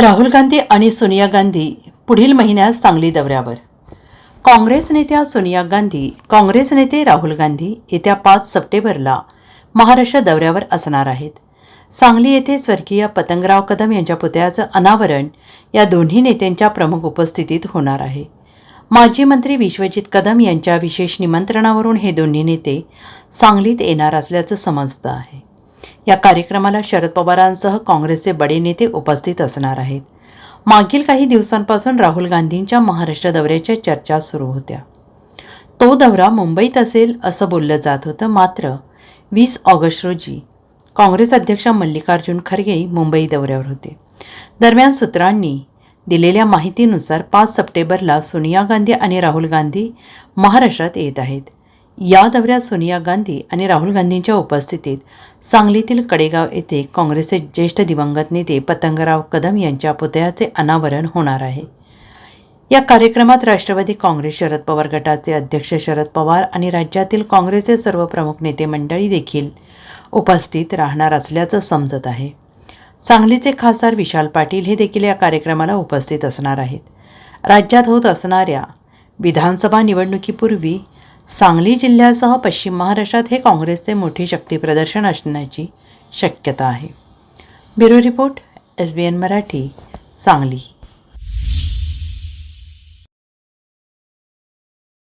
राहुल गांधी आणि सोनिया गांधी पुढील महिन्यात सांगली दौऱ्यावर. काँग्रेस नेत्या सोनिया गांधी काँग्रेस नेते राहुल गांधी येत्या पाच सप्टेंबरला महाराष्ट्र दौऱ्यावर असणार आहेत. सांगली येथे स्वर्गीय पतंगराव कदम यांच्या पुतळ्याचं अनावरण या दोन्ही नेत्यांच्या प्रमुख उपस्थितीत होणार आहे. माजी मंत्री विश्वजित कदम यांच्या विशेष निमंत्रणावरून हे दोन्ही नेते सांगलीत येणार असल्याचं समजतं आहे. या कार्यक्रमाला शरद पवारांसह काँग्रेसचे बडे नेते उपस्थित असणार आहेत. मागील काही दिवसांपासून राहुल गांधींच्या महाराष्ट्र दौऱ्याच्या चर्चा सुरू होत्या. तो दौरा मुंबईत असेल असं बोललं जात होतं मात्र वीस ऑगस्ट रोजी काँग्रेस अध्यक्ष मल्लिकार्जुन खरगे मुंबई दौऱ्यावर होते. दरम्यान सूत्रांनी दिलेल्या माहितीनुसार पाच सप्टेंबरला सोनिया गांधी आणि राहुल गांधी महाराष्ट्रात येत आहेत. या दौऱ्यात सोनिया गांधी आणि राहुल गांधींच्या उपस्थितीत सांगलीतील कडेगाव येथे काँग्रेसचे ज्येष्ठ दिवंगत नेते पतंगराव कदम यांच्या पुतळ्याचे अनावरण होणार आहे. या कार्यक्रमात राष्ट्रवादी काँग्रेस शरद पवार गटाचे अध्यक्ष शरद पवार आणि राज्यातील काँग्रेसचे सर्व प्रमुख नेते मंडळी देखील उपस्थित राहणार असल्याचं समजत आहे. सांगलीचे खासदार विशाल पाटील हे देखील या कार्यक्रमाला उपस्थित असणार आहेत. राज्यात होत असणाऱ्या विधानसभा निवडणुकीपूर्वी सांगली जिल्ह्यासह पश्चिम महाराष्ट्रात हे काँग्रेसचे मोठे शक्तीप्रदर्शन असण्याची शक्यता आहे. Bureau report S B N Marathi Sangli.